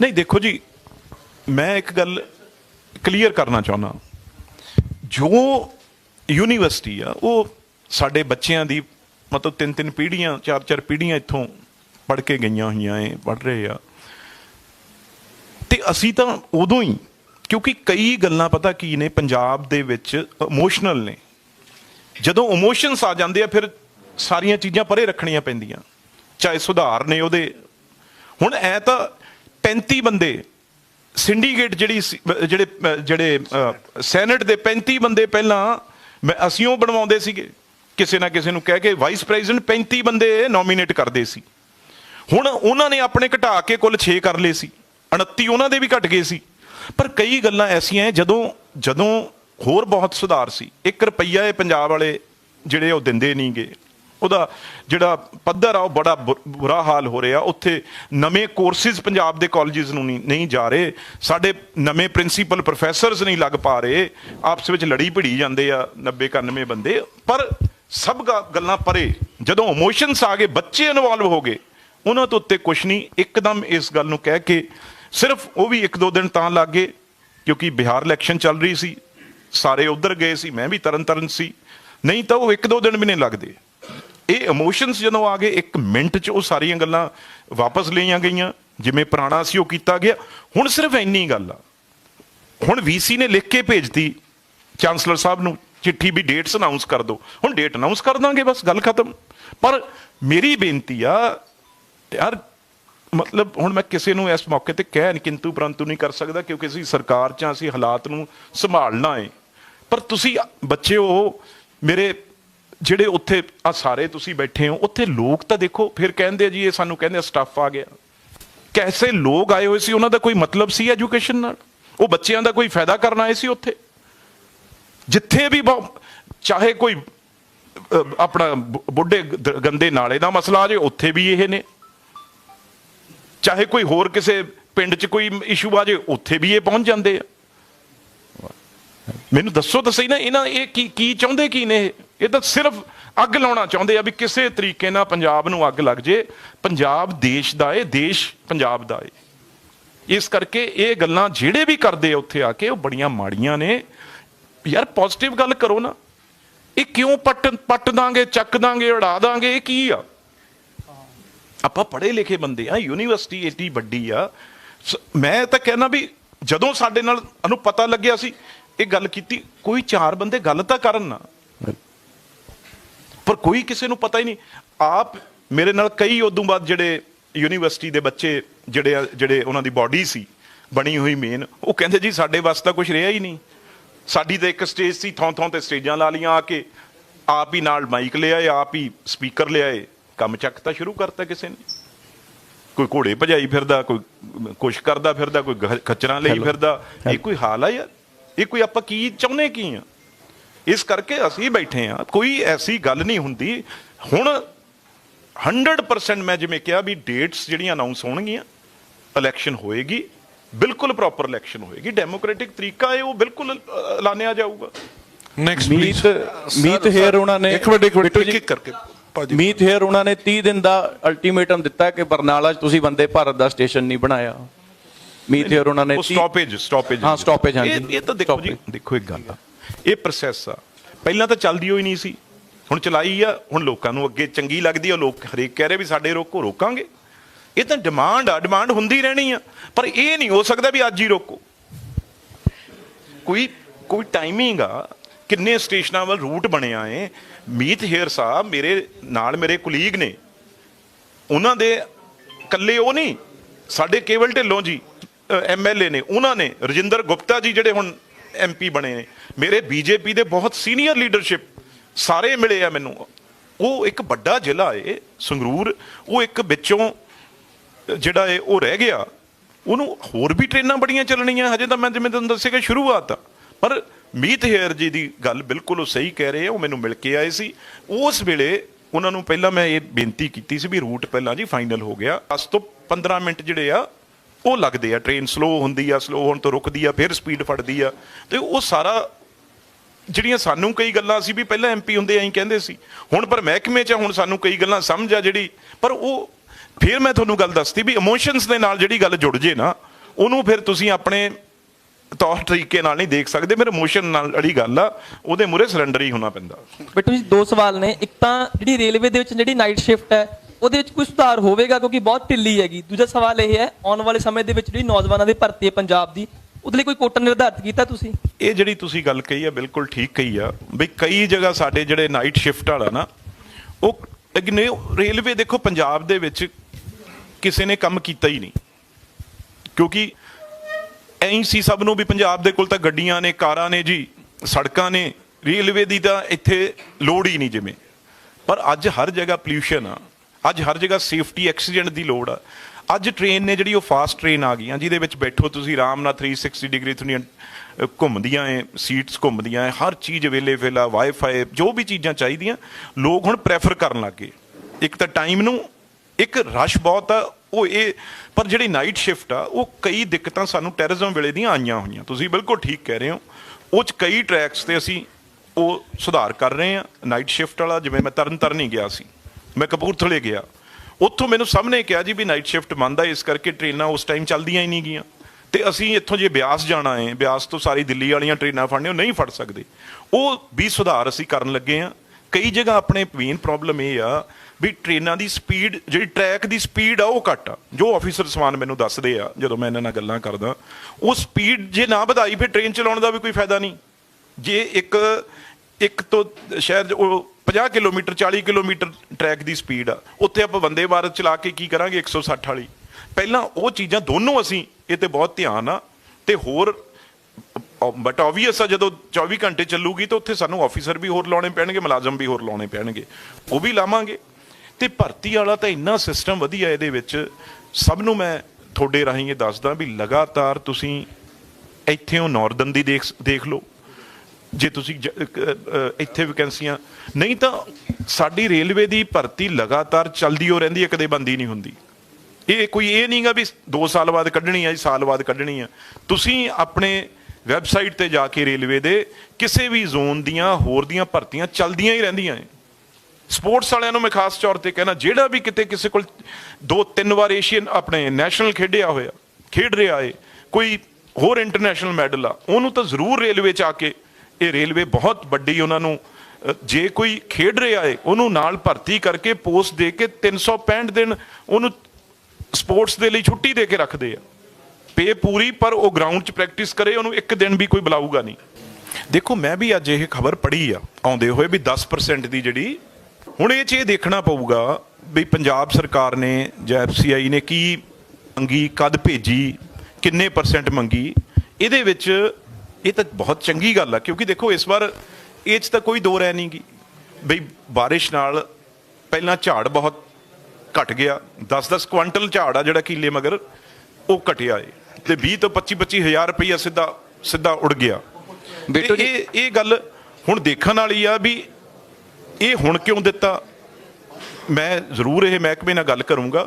ਨਹੀਂ, ਦੇਖੋ ਜੀ, ਮੈਂ ਇੱਕ ਗੱਲ ਕਲੀਅਰ ਕਰਨਾ ਚਾਹੁੰਦਾ। ਜੋ ਯੂਨੀਵਰਸਿਟੀ ਆ, ਉਹ ਸਾਡੇ ਬੱਚਿਆਂ ਦੀ ਮਤਲਬ ਤਿੰਨ ਤਿੰਨ ਪੀੜ੍ਹੀਆਂ, ਚਾਰ ਚਾਰ ਪੀੜ੍ਹੀਆਂ ਇੱਥੋਂ ਪੜ੍ਹ ਕੇ ਗਈਆਂ ਹੋਈਆਂ ਏ ਪੜ੍ਹ ਰਹੇ ਆ। ਤੇ ਅਸੀਂ ਤਾਂ ਉਦੋਂ ਹੀ, ਕਿਉਂਕਿ ਕਈ ਗੱਲਾਂ ਪਤਾ ਕੀ ਨੇ, ਪੰਜਾਬ ਦੇ ਵਿੱਚ ਇਮੋਸ਼ਨਲ ਨੇ। ਜਦੋਂ ਇਮੋਸ਼ਨਸ ਆ ਜਾਂਦੇ ਆ, ਫਿਰ ਸਾਰੀਆਂ ਚੀਜ਼ਾਂ ਪਰੇ ਰੱਖਣੀਆਂ ਪੈਂਦੀਆਂ। ਚਾਹੇ ਸੁਧਾਰ ਨੇ ਉਹਦੇ। ਹੁਣ ਐ ਤਾਂ 35 ਬੰਦੇ ਸਿੰਡੀਕੇਟ ਜਿਹੜੀ ਜਿਹੜੇ ਜਿਹੜੇ ਅਹ, ਸੈਨੇਟ ਦੇ 35 ਬੰਦੇ ਪਹਿਲਾਂ ਮੈਂ ਅਸੀਂ ਉਹ ਬਣਵਾਉਂਦੇ ਸੀਗੇ। ਕਿਸੇ ਨਾ ਕਿਸੇ ਨੂੰ ਕਹਿ ਕੇ ਵਾਈਸ ਪ੍ਰੈਜ਼ੀਡੈਂਟ 35 ਬੰਦੇ ਨੋਮੀਨੇਟ ਕਰਦੇ ਸੀ। ਹੁਣ ਉਹਨਾਂ ਨੇ ਆਪਣੇ ਘਟਾ ਕੇ ਕੁੱਲ 6 ਕਰ ਲਏ ਸੀ। 29 ਉਹਨਾਂ ਦੇ ਵੀ ਘਟ ਗਏ ਸੀ। ਪਰ ਕਈ ਗੱਲਾਂ ਐਸੀਆਂ ਜਦੋਂ ਜਦੋਂ ਹੋਰ ਬਹੁਤ ਸੁਧਾਰ ਸੀ। 1 ਰੁਪਈਆ ਇਹ ਪੰਜਾਬ ਵਾਲੇ ਜਿਹੜੇ ਉਹ ਦਿੰਦੇ ਨਹੀਂਗੇ ਉਹਦਾ ਜਿਹੜਾ ਪੱਧਰ ਆ, ਉਹ ਬੜਾ ਬੁ- ਬੁਰਾ ਹਾਲ ਹੋ ਰਿਹਾ। ਉੱਥੇ ਨਵੇਂ ਕੋਰਸਿਸ ਪੰਜਾਬ ਦੇ ਕਾਲਜਸ ਨੂੰ ਨਹੀਂ ਜਾ ਰਹੇ। ਸਾਡੇ ਨਵੇਂ ਪ੍ਰਿੰਸੀਪਲ ਪ੍ਰੋਫੈਸਰਸ ਨਹੀਂ ਲੱਗ ਪਾ ਰਹੇ। ਆਪਸ ਵਿੱਚ ਲੜੀ ਭਿੜੀ ਜਾਂਦੇ ਆ 90 91 ਬੰਦੇ। ਪਰ ਸਭ ਗਾ- ਗੱਲਾਂ ਪਰੇ। ਜਦੋਂ ਇਮੋਸ਼ਨਸ ਆ ਗਏ, ਬੱਚੇ ਇਨਵੋਲਵ ਹੋ ਗਏ, ਉਹਨਾਂ ਤੋਂ ਉੱਤੇ ਕੁਛ ਨਹੀਂ। ਇੱਕਦਮ ਇਸ ਗੱਲ ਨੂੰ ਕਹਿ ਕੇ ਸਿਰਫ ਉਹ ਵੀ ਇੱਕ ਦੋ ਦਿਨ ਤਾਂ ਲੱਗ ਗਏ, ਕਿਉਂਕਿ ਬਿਹਾਰ ਇਲੈਕਸ਼ਨ ਚੱਲ ਰਹੀ ਸੀ। ਸਾਰੇ ਉਧਰ ਗਏ ਸੀ, ਮੈਂ ਵੀ ਤਰਨ ਤਰਨ ਸੀ। ਨਹੀਂ ਤਾਂ ਉਹ ਇੱਕ ਦੋ ਦਿਨ ਵੀ ਨਹੀਂ ਲੱਗਦੇ। ਇਹ ਇਮੋਸ਼ਨਸ ਜਦੋਂ ਆ ਗਏ, ਇੱਕ ਮਿੰਟ 'ਚ ਉਹ ਸਾਰੀਆਂ ਗੱਲਾਂ ਵਾਪਸ ਲਈਆਂ ਗਈਆਂ। ਜਿਵੇਂ ਪੁਰਾਣਾ ਸੀ, ਉਹ ਕੀਤਾ ਗਿਆ। ਹੁਣ ਸਿਰਫ ਇੰਨੀ ਗੱਲ ਆ। ਹੁਣ ਵੀਸੀ ਨੇ ਲਿਖ ਕੇ ਭੇਜਤੀ। ਚਾਂਸਲਰ ਸਾਹਿਬ ਨੂੰ ਚਿੱਠੀ ਵੀ ਡੇਟਸ ਅਨਾਉਂਸ ਕਰ ਦਿਓ। ਹੁਣ ਡੇਟ ਅਨਾਉਂਸ ਕਰ ਦਾਂਗੇ, ਬਸ ਗੱਲ ਖਤਮ। ਪਰ ਮੇਰੀ ਬੇਨਤੀ ਆ, ਯਾਰ, ਮਤਲਬ ਹੁਣ ਮੈਂ ਕਿਸੇ ਨੂੰ ਇਸ ਮੌਕੇ ਤੇ ਕਹਿ ਨਹੀਂ ਕਿੰਤੂ ਪਰੰਤੂ ਨਹੀਂ ਕਰ ਸਕਦਾ, ਕਿਉਂਕਿ ਅਸੀਂ ਸਰਕਾਰ ਚ ਅਸੀਂ ਹਾਲਾਤ ਨੂੰ ਸੰਭਾਲਣਾ ਹੈ ਪਰ ਤੁਸੀਂ ਬੱਚਿਓ, ਮੇਰੇ ਜਿਹੜੇ ਉੱਥੇ ਆ ਸਾਰੇ ਤੁਸੀਂ ਬੈਠੇ ਹੋ, ਉੱਥੇ ਲੋਕ ਤਾਂ ਦੇਖੋ, ਫਿਰ ਕਹਿੰਦੇ ਜੀ, ਇਹ ਸਾਨੂੰ ਕਹਿੰਦੇ ਸਟਾਫ ਆ ਗਿਆ। ਕੈਸੇ ਲੋਕ ਆਏ ਹੋਏ ਸੀ, ਉਹਨਾਂ ਦਾ ਕੋਈ ਮਤਲਬ ਸੀ ਐਜੂਕੇਸ਼ਨ ਨਾਲ? ਉਹ ਬੱਚਿਆਂ ਦਾ ਕੋਈ ਫਾਇਦਾ ਕਰਨ ਆਏ ਸੀ ਉੱਥੇ? ਜਿੱਥੇ ਵੀ ਬਹੁ- ਚਾਹੇ ਕੋਈ ਆਪਣਾ ਬੁੱਢੇ ਗੰਦੇ ਨਾਲੇ ਦਾ ਮਸਲਾ ਆ ਜੇ, ਉੱਥੇ ਵੀ ਇਹ ਨੇ। ਚਾਹੇ ਕੋਈ ਹੋਰ ਕਿਸੇ ਪਿੰਡ 'ਚ ਕੋਈ ਇਸ਼ੂ ਆ ਜੇ, ਉੱਥੇ ਵੀ ਇਹ ਪਹੁੰਚ ਜਾਂਦੇ ਆ। ਮੈਨੂੰ ਦੱਸੋ ਤਾਂ ਸਹੀ ਨਾ, ਇਹਨਾਂ ਇਹ ਕੀ ਕੀ ਚਾਹੁੰਦੇ ਕੀ ਨੇ ਇਹ? ਇਹ ਤਾਂ ਸਿਰਫ ਅੱਗ ਲਾਉਣਾ ਚਾਹੁੰਦੇ ਆ ਵੀ ਕਿਸੇ ਤਰੀਕੇ ਨਾਲ ਪੰਜਾਬ ਨੂੰ ਅੱਗ ਲੱਗ ਜੇ। ਪੰਜਾਬ ਦੇਸ਼ ਦਾ ਏ, ਦੇਸ਼ ਪੰਜਾਬ ਦਾ ਏ। ਇਸ ਕਰਕੇ ਇਹ ਗੱਲਾਂ ਜਿਹੜੇ ਵੀ ਕਰਦੇ ਆ ਉੱਥੇ ਆ ਕੇ ਉਹ ਬੜੀਆਂ ਮਾੜੀਆਂ ਨੇ। ਯਾਰ ਪੋਜ਼ਿਟਿਵ ਗੱਲ ਕਰੋ ਨਾ। ਇਹ ਕਿਉਂ ਪੱਟ ਪੱਟ ਦਾਂਗੇ, ਚੱਕ ਦਾਂਗੇ, ਉਡਾ ਦਾਂਗੇ, ਇਹ ਕੀ ਆ? ਆਪਾਂ ਪੜ੍ਹੇ ਲਿਖੇ ਬੰਦੇ ਆ, ਯੂਨੀਵਰਸਿਟੀ ਏਡੀ ਵੱਡੀ ਆ। ਸ- ਮੈਂ ਤਾਂ ਕਹਿਣਾ ਵੀ ਜਦੋਂ ਸਾਡੇ ਨਾਲ ਨੂੰ ਪਤਾ ਲੱਗਿਆ ਸੀ, ਇਹ ਗੱਲ ਕੀਤੀ, ਕੋਈ ਚਾਰ ਬੰਦੇ ਗੱਲ ਤਾਂ ਕਰਨ ਨਾ। ਪਰ ਕੋਈ ਕਿਸੇ ਨੂੰ ਪਤਾ ਹੀ ਨਹੀਂ। ਆਪ ਮੇਰੇ ਨਾਲ ਕਈ ਉਦੋਂ ਬਾਅਦ ਜਿਹੜੇ ਯੂਨੀਵਰਸਿਟੀ ਦੇ ਬੱਚੇ ਜਿਹੜੇ ਜਿਹੜੇ ਉਹਨਾਂ ਦੀ ਬਾਡੀ ਸੀ ਬਣੀ ਹੋਈ ਮੇਨ ਉਹ ਕਹਿੰਦੇ ਜੀ ਸਾਡੇ ਵਾਸਤੇ ਤਾਂ ਕੁਝ ਰਿਹਾ ਹੀ ਨਹੀਂ। ਸਾਡੀ ਤਾਂ ਇੱਕ ਸਟੇਜ ਸੀ ਥਾਂ ਥਾਂ ਤੇ ਸਟੇਜਾਂ ਲਾ ਲੀਆਂ ਆ ਕੇ ਆਪ ਹੀ ਨਾਲ ਮਾਈਕ ਲਿਆਏ ਆਪ ਹੀ ਸਪੀਕਰ ਲਿਆਏ ਕੰਮ ਚੱਕ ਤਾਂ ਸ਼ੁਰੂ ਕਰਤਾ ਕਿਸੇ ਨੇ। ਕੋਈ ਘੋੜੇ ਭਜਾਈ ਫਿਰਦਾ ਕੋਈ ਕੁਛ ਕਰਦਾ ਫਿਰਦਾ ਕੋਈ ਖੱਚਰਾਂ ਲਈ ਫਿਰਦਾ ਇਹ ਕੋਈ ਹਾਲ ਆ ਯਾਰ? ਇਹ ਕੋਈ ਆਪਾਂ ਕੀ ਚਾਹੁੰਦੇ ਕੀ ਆ? ਇਸ ਕਰਕੇ ਅਸੀਂ ਬੈਠੇ ਆ ਕੋਈ ਐਸੀ ਗੱਲ ਨਹੀਂ ਹੁੰਦੀ। ਹੁਣ 100% ਮੈਂ ਜਿਵੇਂ ਕਿਹਾ ਵੀ ਡੇਟਸ ਜਿਹੜੀਆਂ ਅਨਾਉਂਸ ਹੋਣਗੀਆਂ ਇਲੈਕਸ਼ਨ ਹੋਏਗੀ ਬਿਲਕੁਲ ਪ੍ਰੋਪਰ ਇਲੈਕਸ਼ਨ ਹੋਏਗੀ। ਡੈਮੋਕ੍ਰੈਟਿਕ ਤਰੀਕਾ ਹੈ ਉਹ ਬਿਲਕੁਲ ਐਲਾਨਿਆ ਜਾਊਗਾ। ਨੈਕਸਟ ਮੀਤ ਮੀਤ ਹੇਰ ਉਹਨਾਂ ਨੇ ਇੱਕ ਮਿੰਟ ਇੱਕ ਮਿੰਟ ਇੱਕ ਕਰਕੇ ਭਾਜੀ। ਮੀਤ ਹੇਰ ਉਹਨਾਂ ਨੇ 30 ਦਿਨ ਦਾ ਅਲਟੀਮੇਟਮ ਦਿੱਤਾ ਕਿ ਬਰਨਾਲਾ 'ਚ ਤੁਸੀਂ ਵੰਦੇ ਭਾਰਤ ਦਾ ਸਟੇਸ਼ਨ ਨਹੀਂ ਬਣਾਇਆ। ਮੀਤ ਹੇਰ ਉਹਨਾਂ ਨੇ ਉਹ 30 ਸਟਾਪੇਜ ਸਟਾਪੇਜ ਹਾਂ, stoppage, ਹਾਂਜੀ। ਇਹ ਤਾਂ ਦੇਖੋ ਜੀ। ਦੇਖੋ ਇੱਕ ਗੱਲ ਆ। ਇਹ ਪ੍ਰੋਸੈਸ ਆ। ਪਹਿਲਾਂ ਤਾਂ ਚੱਲਦੀ ਹੋਈ ਨਹੀਂ ਸੀ। ਹੁਣ ਚਲਾਈ ਆ, ਹੁਣ ਲੋਕਾਂ ਨੂੰ ਅੱਗੇ ਚੰਗੀ ਲੱਗਦੀ ਆ ਲੋਕ ਹਰੇਕ ਕਹਿ ਰਹੇ ਵੀ ਸਾਡੇ ਰੋਕੋ, ਰੋਕਾਂਗੇ। ਇਹ ਤਾਂ ਡਿਮਾਂਡ ਆ ਡਿਮਾਂਡ ਹੁੰਦੀ ਰਹਿਣੀ ਆ, ਪਰ ਇਹ ਨਹੀਂ ਹੋ ਸਕਦਾ ਵੀ ਅੱਜ ਹੀ ਰੋਕੋ। ਕੋਈ ਕੋਈ ਟਾਈਮਿੰਗ ਆ, ਕਿੰਨੇ ਸਟੇਸ਼ਨਾਂ ਵੱਲ ਰੂਟ ਬਣਿਆ ਏ। ਮੀਤ ਹੇਰ ਸਾਹਿਬ ਮੇਰੇ ਨਾਲ ਮੇਰੇ ਕੁਲੀਗ ਨੇ। ਉਹਨਾਂ ਦੇ ਇਕੱਲੇ ਉਹ ਨਹੀਂ, ਸਾਡੇ ਕੇਵਲ ਢਿੱਲੋਂ ਜੀ ਐਮਐਲਏ ਨੇ, ਉਹਨਾਂ ਨੇ, ਰਜਿੰਦਰ ਗੁਪਤਾ ਜੀ ਜਿਹੜੇ ਹੁਣ ਐਮਪੀ ਬਣੇ ਨੇ। ਮੇਰੇ ਬੀਜੇਪੀ ਦੇ ਬਹੁਤ ਸੀਨੀਅਰ ਲੀਡਰਸ਼ਿਪ ਸਾਰੇ ਮਿਲੇ ਆ ਮੈਨੂੰ। ਉਹ ਇੱਕ ਵੱਡਾ ਜ਼ਿਲ੍ਹਾ ਏ, ਸੰਗਰੂਰ। ਉਹ ਇੱਕ ਵਿੱਚੋਂ ਜਿਹੜਾ ਏ, ਉਹ ਰਹਿ ਗਿਆ। ਉਹਨੂੰ ਹੋਰ ਵੀ ਟ੍ਰੇਨਾਂ ਬੜੀਆਂ ਚੱਲਣੀਆਂ। ਹਜੇ ਤਾਂ ਮੈਂ ਜਿਵੇਂ ਤੁਹਾਨੂੰ ਦੱਸਿਆ ਕਿ ਸ਼ੁਰੂਆਤ ਆ। ਪਰ ਮੀਤ ਹੇਅਰ ਜੀ ਦੀ ਗੱਲ ਬਿਲਕੁਲ ਉਹ ਸਹੀ ਕਹਿ ਰਹੇ ਆ। ਉਹ ਮੈਨੂੰ ਮਿਲ ਕੇ ਆਏ ਸੀ। ਉਸ ਵੇਲੇ ਉਹਨਾਂ ਨੂੰ ਪਹਿਲਾਂ ਮੈਂ ਇਹ ਬੇਨਤੀ ਕੀਤੀ ਸੀ ਵੀ ਰੂਟ ਪਹਿਲਾਂ ਜੀ ਫਾਈਨਲ ਹੋ ਗਿਆ। ਅਸ ਤੋਂ 15 ਮਿੰਟ ਜਿਹੜੇ ਆ ਉਹ ਲੱਗਦੇ ਆ ਟ੍ਰੇਨ ਸਲੋ ਹੁੰਦੀ ਆ ਸਲੋ ਹੋਣ ਤੋਂ ਰੁਕਦੀ ਆ, ਫਿਰ ਸਪੀਡ ਫੜਦੀ ਆ। ਤੇ ਉਹ ਸਾਰਾ, ਜਿਹੜੀਆਂ ਸਾਨੂੰ ਕਈ ਗੱਲਾਂ ਸੀ ਵੀ ਪਹਿਲਾਂ ਐਮਪੀ ਹੁੰਦੇ ਐਂ ਕਹਿੰਦੇ ਸੀ, ਹੁਣ ਪਰ ਮਹਿਕਮੇ 'ਚ ਹੁਣ ਸਾਨੂੰ ਕਈ ਗੱਲਾਂ ਸਮਝ ਆ ਜਿਹੜੀ, ਪਰ ਉਹ, ਫਿਰ ਮੈਂ ਤੁਹਾਨੂੰ ਗੱਲ ਦੱਸਤੀ ਵੀ ਇਮੋਸ਼ਨਸ ਦੇ ਨਾਲ ਜਿਹੜੀ ਗੱਲ ਜੁੜ ਜੇ ਨਾ, ਉਹਨੂੰ ਫਿਰ ਤੁਸੀਂ ਆਪਣੇ ਤੌਰ ਤਰੀਕੇ ਨਾਲ ਨਹੀਂ ਦੇਖ ਸਕਦੇ ਮੇਰੇ ਇਮੋਸ਼ਨ ਨਾਲ ਅੜੀ ਗੱਲ ਆ, ਉਹਦੇ ਮੂਰੇ ਸਰੈਂਡਰ ਹੀ ਹੋਣਾ ਪੈਂਦਾ। ਬਿੱਟੂ ਜੀ, ਦੋ ਸਵਾਲ ਨੇ। ਇੱਕ ਤਾਂ ਜਿਹੜੀ ਰੇਲਵੇ ਦੇ ਵਿੱਚ ਜਿਹੜੀ ਨਾਈਟ ਸ਼ਿਫਟ ਹੈ ਉਹਦੇ ਵਿੱਚ ਕੋਈ ਸੁਧਾਰ ਹੋਵੇਗਾ ਕਿਉਂਕਿ ਬਹੁਤ ਢਿੱਲੀ ਹੈਗੀ। ਦੂਜਾ ਸਵਾਲ ਇਹ ਹੈ, ਆਉਣ ਵਾਲੇ ਸਮੇਂ ਦੇ ਵਿੱਚ ਜਿਹੜੀ ਨੌਜਵਾਨਾਂ ਦੀ ਭਰਤੀ ਹੈ ਪੰਜਾਬ ਦੀ, ਉਹਦੇ ਲਈ ਕੋਈ ਕੋਟਾ ਨਿਰਧਾਰਿਤ ਕੀਤਾ ਤੁਸੀਂ? ਇਹ ਜਿਹੜੀ ਤੁਸੀਂ ਗੱਲ ਕਹੀ ਆ ਬਿਲਕੁਲ ਠੀਕ ਕਹੀ ਆ। ਵੀ ਕਈ ਜਗ੍ਹਾ ਸਾਡੇ ਜਿਹੜੇ ਨਾਈਟ ਸ਼ਿਫਟ ਵਾਲਾ ਨਾ, ਉਹ ਲੇਕਿਨ ਰੇਲਵੇ ਦੇਖੋ ਪੰਜਾਬ ਦੇ ਵਿੱਚ ਕਿਸੇ ਨੇ ਕੰਮ ਕੀਤਾ ਹੀ ਨਹੀਂ। ਕਿਉਂਕਿ ਐਂ ਸੀ ਸਭ ਨੂੰ ਵੀ ਪੰਜਾਬ ਦੇ ਕੋਲ ਤਾਂ ਗੱਡੀਆਂ ਨੇ, ਕਾਰਾਂ ਨੇ ਜੀ, ਸੜਕਾਂ ਨੇ। ਰੇਲਵੇ ਦੀ ਤਾਂ ਇੱਥੇ ਲੋੜ ਹੀ ਨਹੀਂ ਜਿਵੇਂ। ਪਰ ਅੱਜ ਹਰ ਜਗ੍ਹਾ ਪੋਲਿਊਸ਼ਨ ਆ। ਅੱਜ ਹਰ ਜਗ੍ਹਾ ਸੇਫਟੀ ਐਕਸੀਡੈਂਟ ਦੀ ਲੋੜ ਆ। ਅੱਜ ਟ੍ਰੇਨ ਨੇ ਜਿਹੜੀ ਉਹ ਫਾਸਟ ਟ੍ਰੇਨ ਆ ਗਈਆਂ ਜਿਹਦੇ ਵਿੱਚ ਬੈਠੋ ਤੁਸੀਂ, ਆਰਾਮ ਨਾਲ 360 ਡਿਗਰੀ ਤੁਹਾਡੀਆਂ ਘੁੰਮਦੀਆਂ ਏ ਸੀਟਸ ਘੁੰਮਦੀਆਂ ਏ ਹਰ ਚੀਜ਼ ਅਵੇਲੇਬਲ ਆ ਵਾਈਫਾਈ ਜੋ ਵੀ ਚੀਜ਼ਾਂ ਚਾਹੀਦੀਆਂ, ਲੋਕ ਹੁਣ ਪ੍ਰੈਫਰ ਕਰਨ ਲੱਗੇ ਇੱਕ ਤਾਂ ਟਾਈਮ ਨੂੰ, ਇੱਕ ਰਸ਼ ਬਹੁਤ ਆ, ਉਹ ਇਹ, ਪਰ ਜਿਹੜੀ ਨਾਈਟ ਸ਼ਿਫਟ ਆ, ਉਹ ਕਈ ਦਿੱਕਤਾਂ ਸਾਨੂੰ ਟੈਰਰਿਜ਼ਮ ਵੇਲੇ ਦੀਆਂ ਆਈਆਂ ਹੋਈਆਂ। ਤੁਸੀਂ ਬਿਲਕੁਲ ਠੀਕ ਕਹਿ ਰਹੇ ਹੋ। ਉਹ ਚ ਕਈ ਟਰੈਕਸ ਤੇ ਅਸੀਂ ਉਹ ਸੁਧਾਰ ਕਰ ਰਹੇ ਆ ਨਾਈਟ ਸ਼ਿਫਟ ਵਾਲਾ, ਜਿਵੇਂ ਮੈਂ ਤਰਨ ਤਾਰਨ ਹੀ ਗਿਆ ਸੀ। ਮੈਂ ਕਪੂਰਥਲੇ ਗਿਆ। ਉੱਥੋਂ ਮੈਨੂੰ ਸਭ ਨੇ ਕਿਹਾ ਜੀ ਵੀ ਨਾਈਟ ਸ਼ਿਫਟ ਮੰਨਦਾ, ਇਸ ਕਰਕੇ ਟ੍ਰੇਨਾਂ ਉਸ ਟਾਈਮ ਚੱਲਦੀਆਂ ਹੀ ਨਹੀਂ ਗਈਆਂ। ਤੇ ਅਸੀਂ ਇੱਥੋਂ ਜੇ ਬਿਆਸ ਜਾਣਾ ਹੈ, ਬਿਆਸ ਤੋਂ ਸਾਰੀ ਦਿੱਲੀ ਵਾਲੀਆਂ ਟ੍ਰੇਨਾਂ ਫੜਨੀਆਂ, ਉਹ ਨਹੀਂ ਫੜ ਸਕਦੇ। ਉਹ ਵੀ ਸੁਧਾਰ ਅਸੀਂ ਕਰਨ ਲੱਗੇ ਆ ਕਈ ਜਗ੍ਹਾ ਆਪਣੇ ਮੇਨ ਪ੍ਰੋਬਲਮ ਇਹ ਆ ਵੀ ਟ੍ਰੇਨਾਂ ਦੀ ਸਪੀਡ ਜਿਹੜੀ ਟਰੈਕ ਦੀ ਸਪੀਡ ਆ, ਉਹ ਘੱਟ ਆ। ਜੋ ਆਫੀਸਰ ਸਮਾਨ ਮੈਨੂੰ ਦੱਸਦੇ ਆ, ਜਦੋਂ ਮੈਂ ਇਹਨਾਂ ਨਾਲ ਗੱਲਾਂ ਕਰਦਾ, ਉਹ ਸਪੀਡ ਜੇ ਨਾ ਵਧਾਈ, ਫਿਰ ਟ੍ਰੇਨ ਚਲਾਉਣ ਦਾ ਵੀ ਕੋਈ ਫਾਇਦਾ ਨਹੀਂ। ਜੇ ਇੱਕ ਇੱਕ ਤੋਂ ਸ਼ਾਇਦ ਉਹ 50 ਕਿਲੋਮੀਟਰ 40 ਕਿਲੋਮੀਟਰ ਟਰੈਕ ਦੀ ਸਪੀਡ ਆ। ਉੱਥੇ ਆਪਾਂ ਬੰਦੇ ਭਾਰਤ ਚਲਾ ਕੇ ਕੀ ਕਰਾਂਗੇ? 160 ਵਾਲੀ। ਪਹਿਲਾਂ ਉਹ ਚੀਜ਼ਾਂ ਦੋਨੋਂ ਅਸੀਂ, ਇਹ ਤੇ ਬਹੁਤ ਧਿਆਨ ਆ, ਤੇ ਹੋਰ ਬਟ ਆਬਵੀਅਸ ਆ, ਜਦੋਂ 24 ਘੰਟੇ ਚੱਲੂਗੀ ਤਾਂ ਉੱਥੇ ਸਾਨੂੰ ਆਫੀਸਰ ਵੀ ਹੋਰ ਲਾਉਣੇ ਪੈਣਗੇ, ਮੁਲਾਜ਼ਮ ਵੀ ਹੋਰ ਲਾਉਣੇ ਪੈਣਗੇ। ਉਹ ਵੀ ਲਾਵਾਂਗੇ। ਤੇ ਭਰਤੀ ਵਾਲਾ ਤਾਂ ਇੰਨਾ ਸਿਸਟਮ ਵਧੀਆ ਇਹਦੇ ਵਿੱਚ, ਸਭ ਨੂੰ ਮੈਂ ਤੁਹਾਡੇ ਰਾਹੀਂ ਇਹ ਦੱਸਦਾ ਵੀ ਲਗਾਤਾਰ ਤੁਸੀਂ ਇੱਥੇ ਉਹ ਨਾਰਦਨ ਦੀ ਦੇਖ ਦੇਖ ਲਓ। ਜੇ ਤੁਸੀਂ ਜ- ਇੱਥੇ ਵੈਕੈਂਸੀਆਂ ਨਹੀਂ ਤਾਂ ਸਾਡੀ ਰੇਲਵੇ ਦੀ ਭਰਤੀ ਲਗਾਤਾਰ ਚੱਲਦੀ ਹੋ ਰਹਿੰਦੀ ਹੈ, ਕਦੇ ਬੰਦੀ ਨਹੀਂ ਹੁੰਦੀ। ਇਹ ਕੋਈ ਇਹ ਨਹੀਂਗਾ ਵੀ 2 ਸਾਲ ਬਾਅਦ ਕੱਢਣੀ ਹੈ ਸਾਲ ਬਾਅਦ ਕੱਢਣੀ ਹੈ ਤੁਸੀਂ ਆਪਣੇ ਵੈਬਸਾਈਟ ਤੇ ਜਾ ਕੇ ਰੇਲਵੇ ਦੇ ਕਿਸੇ ਵੀ ਜ਼ੋਨ ਦੀਆਂ, ਹੋਰ ਦੀਆਂ ਭਰਤੀਆਂ ਚੱਲਦੀਆਂ ਹੀ ਰਹਿੰਦੀਆਂ ਨੇ। ਸਪੋਰਟਸ ਵਾਲਿਆਂ ਨੂੰ ਮੈਂ ਖਾਸ ਤੌਰ ਤੇ ਕਹਿਣਾ, ਜਿਹੜਾ ਵੀ ਕਿਤੇ ਕਿਸੇ ਕੋਲ ਦੋ ਤਿੰਨ ਵਾਰ ਏਸ਼ੀਅਨ ਆਪਣੇ ਨੈਸ਼ਨਲ ਖੇਡਿਆ ਹੋਇਆ, ਖੇਡ ਰਿਹਾ ਏ, ਕੋਈ ਹੋਰ ਇੰਟਰਨੈਸ਼ਨਲ ਮੈਡਲ ਆ, ਉਹਨੂੰ ਤਾਂ ਜ਼ਰੂਰ ਰੇਲਵੇ ਚ ਆ ਕੇ ਇਹ ਰੇਲਵੇ ਬਹੁਤ ਵੱਡੀ ਉਹਨਾਂ ਨੂੰ ਜੇ ਕੋਈ ਖੇਡ ਰਿਹਾ ਹੈ ਉਹਨੂੰ ਨਾਲ ਭਰਤੀ ਕਰਕੇ ਪੋਸਟ ਦੇ ਕੇ 365 ਦਿਨ ਉਹਨੂੰ ਸਪੋਰਟਸ ਦੇ ਲਈ ਛੁੱਟੀ ਦੇ ਕੇ ਰੱਖਦੇ ਆ। ਪੇ ਪੂਰੀ, ਪਰ ਉਹ ਗਰਾਊਂਡ 'ਚ ਪ੍ਰੈਕਟਿਸ ਕਰੇ, ਉਹਨੂੰ ਇੱਕ ਦਿਨ ਵੀ ਕੋਈ ਬੁਲਾਊਗਾ ਨਹੀਂ। ਦੇਖੋ, ਮੈਂ ਵੀ ਅੱਜ ਇਹ ਖਬਰ ਪੜ੍ਹੀ ਆ, ਆਉਂਦੇ ਹੋਏ ਵੀ 10% ਦੀ ਜਿਹੜੀ, ਹੁਣ ਇਹ 'ਚ ਇਹ ਦੇਖਣਾ ਪਊਗਾ ਵੀ ਪੰਜਾਬ ਸਰਕਾਰ ਨੇ ਜਾਂ ਐਫਸੀਆਈ ਨੇ ਕੀ ਮੰਗੀ, ਕਦ ਭੇਜੀ, ਕਿੰਨੇ ਪਰਸੈਂਟ ਮੰਗੀ, ਇਹਦੇ ਵਿੱਚ ਇਹ ਤਾਂ ਬਹੁਤ ਚੰਗੀ ਗੱਲ ਆ ਕਿਉਂਕਿ ਦੇਖੋ ਇਸ ਵਾਰ ਇਹ 'ਚ ਤਾਂ ਕੋਈ ਦੋ ਰਹਿ ਨਹੀਂ ਗੀ ਬਈ ਬਾਰਿਸ਼ ਨਾਲ ਪਹਿਲਾਂ ਝਾੜ ਬਹੁਤ ਘਟ ਗਿਆ 10-10 ਕੁਆਂਟਲ ਝਾੜ ਆ ਜਿਹੜਾ ਕੀਲੇ ਮਗਰ ਉਹ ਘਟਿਆ ਏ। ਤੇ 20 ਤੋਂ 25-25 ਹਜ਼ਾਰ ਰੁਪਈਆ ਸਿੱਧਾ ਸਿੱਧਾ ਉੜ ਗਿਆ। ਬਿੱਟੂ ਜੀ- ਇਹ ਇਹ ਗੱਲ ਹੁਣ ਦੇਖਣ ਵਾਲੀ ਆ ਵੀ ਇਹ ਹੁਣ ਕਿਉਂ ਦਿੱਤਾ? ਮੈਂ ਜ਼ਰੂਰ ਇਹ ਮਹਿਕਮੇ ਨਾਲ ਗੱਲ ਕਰੂੰਗਾ।